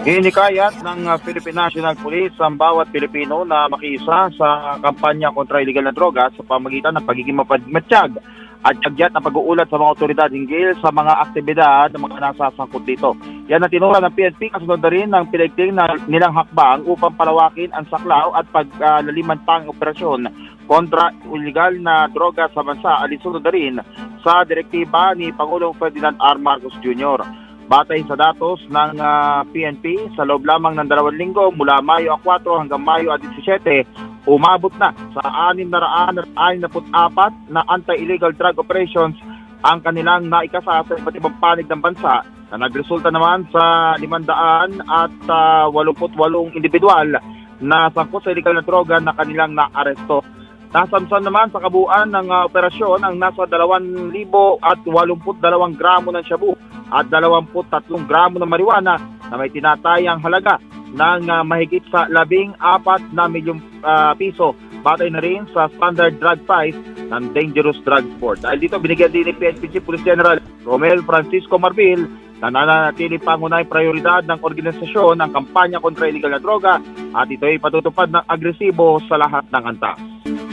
Hinikayat ng uh, Philippine National Police ang bawat Pilipino na makiisa sa kampanya kontra illegal na droga sa pamagitan ng pagiging mapagmatsyag at tsagyat na pag-uulat sa mga otoridad hinggil sa mga aktibidad ng mga nasasangkot dito. Yan ang tinura ng PNP kasunod na rin ng pinagting na nilang hakbang upang palawakin ang saklaw at paglaliman pang operasyon kontra illegal na droga sa bansa alinsunod na rin sa direktiba ni Pangulong Ferdinand R. Marcos Jr. Batay sa datos ng ah, PNP, sa loob lamang ng dalawang linggo mula Mayo 4 hanggang Mayo 17, umabot na sa 664 na anti-illegal drug operations ang kanilang naikasa sa ibang panig ng bansa na nagresulta naman sa 500 at ah, 88 individual na sangkot sa illegal na droga na kanilang naaresto. Nasamsan naman sa kabuuan ng ah, operasyon ang nasa 2,000 at 82 gramo ng shabu at 23 gramo ng marijuana na may tinatayang halaga ng ah, mahigit sa 14 na milyong ah, piso batay na rin sa standard drug price ng Dangerous Drug Board. Dahil dito binigyan din ni Chief Police General Romel Francisco Marbil na nananatili pangunahing prioridad ng organisasyon ng kampanya kontra illegal na droga at ito ay patutupad ng agresibo sa lahat ng antas.